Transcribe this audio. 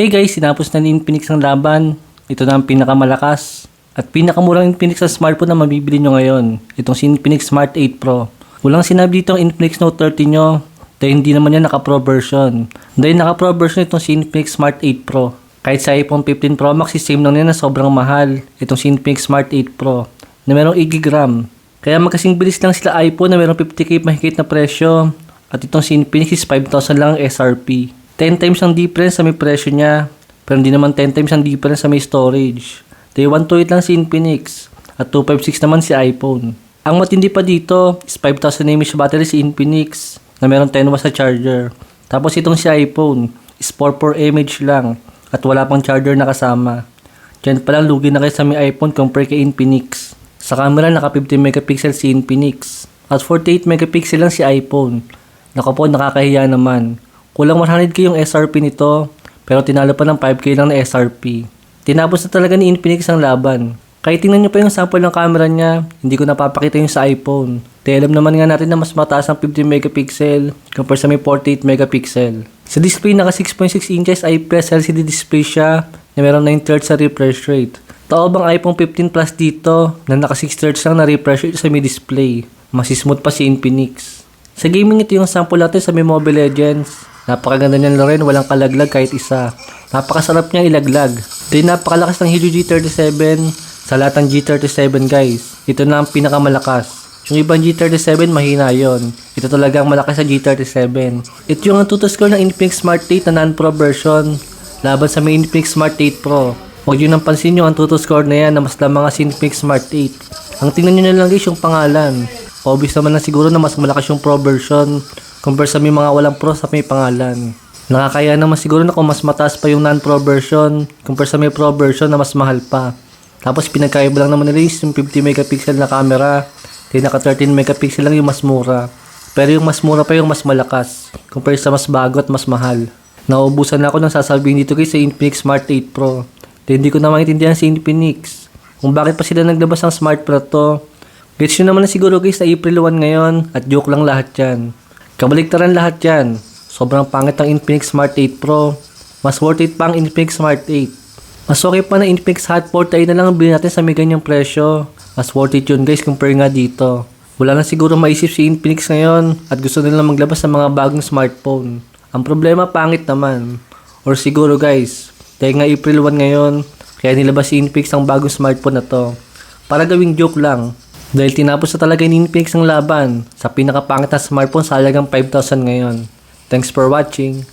Hey guys, sinapos na ni Infinix ang laban. Ito na ang pinakamalakas. At pinakamurang Infinix na smartphone na mabibili nyo ngayon. Itong si Infinix Smart 8 Pro. Walang sinabi dito ang Infinix Note 30 nyo. Dahil hindi naman yan naka-pro version. Dahil naka-pro version itong si Infinix Smart 8 Pro. Kahit sa iPhone 15 Pro Max, same lang yan na sobrang mahal. Itong si Infinix Smart 8 Pro. Na merong 8 GB Kaya magkasing bilis lang sila iPhone na merong 50k mahigit na presyo. At itong si Infinix is 5,000 lang ang SRP. 10 times ang difference sa may presyo niya. Pero hindi naman 10 times ang difference sa may storage. Day 128 lang si Infinix. At 256 naman si iPhone. Ang matindi pa dito is 5,000 mAh battery si Infinix na meron 10 watts sa charger. Tapos itong si iPhone is 44 mAh lang at wala pang charger na kasama. Diyan pa lang lugi na kayo sa may iPhone compare kay Infinix. Sa camera naka 50 megapixel si Infinix at 48 megapixel lang si iPhone. Naka po nakakahiya naman. Kulang 100k yung SRP nito pero tinalo pa ng 5k lang na SRP. Tinapos na talaga ni Infinix ang laban. Kahit tingnan nyo pa yung sample ng camera niya, hindi ko napapakita yung sa iPhone. Dahil alam naman nga natin na mas mataas ang 50 megapixel compare sa may 48 megapixel. Sa display naka 6.6 inches IPS LCD display siya na meron 9 Hz sa refresh rate. Tao bang iPhone 15 Plus dito na naka 6 Hz lang na refresh rate sa may display. Mas smooth pa si Infinix. Sa gaming ito yung sample natin sa may Mobile Legends. Napakaganda niyan rin, walang kalaglag kahit isa. Napakasarap niya ilaglag. Then napakalakas ng Helio G37 sa lahat ng G37 guys. Ito na ang pinakamalakas. Yung ibang G37 mahina yon. Ito talaga ang malakas sa G37. Ito yung ang tuto score ng Infinix Smart 8 na non-pro version laban sa may Infinix Smart 8 Pro. Huwag yun ang pansin nyo ang tuto score na yan na mas lamang si Infinix Smart 8. Ang tingnan nyo na lang guys yung pangalan. Obvious naman na siguro na mas malakas yung Pro version compare sa may mga walang Pro sa may pangalan. Nakakaya naman siguro na kung mas mataas pa yung non-Pro version compare sa may Pro version na mas mahal pa. Tapos pinagkaiba lang naman nila yung 50 megapixel na camera. Then naka 13 megapixel lang yung mas mura. Pero yung mas mura pa yung mas malakas compare sa mas bago at mas mahal. Naubusan na ako ng sasabihin dito guys sa Infinix Smart 8 Pro. Then hindi ko na maintindihan si Infinix. Kung bakit pa sila naglabas ng Smart Pro to. Gets nyo naman na siguro guys na April 1 ngayon at joke lang lahat yan. Kabaliktaran lahat yan. Sobrang pangit ang Infinix Smart 8 Pro. Mas worth it pa ang Infinix Smart 8. Mas okay pa na Infinix Hot 4 tayo na lang ang bilhin natin sa may ganyang presyo. Mas worth it yun guys compare nga dito. Wala na siguro maisip si Infinix ngayon at gusto nila maglabas ng mga bagong smartphone. Ang problema pangit naman. Or siguro guys, dahil nga April 1 ngayon, kaya nilabas si Infinix ang bagong smartphone na to. Para gawing joke lang. Dahil tinapos na talaga ni Infinix ang laban sa pinakapangit na smartphone sa halagang 5,000 ngayon. Thanks for watching.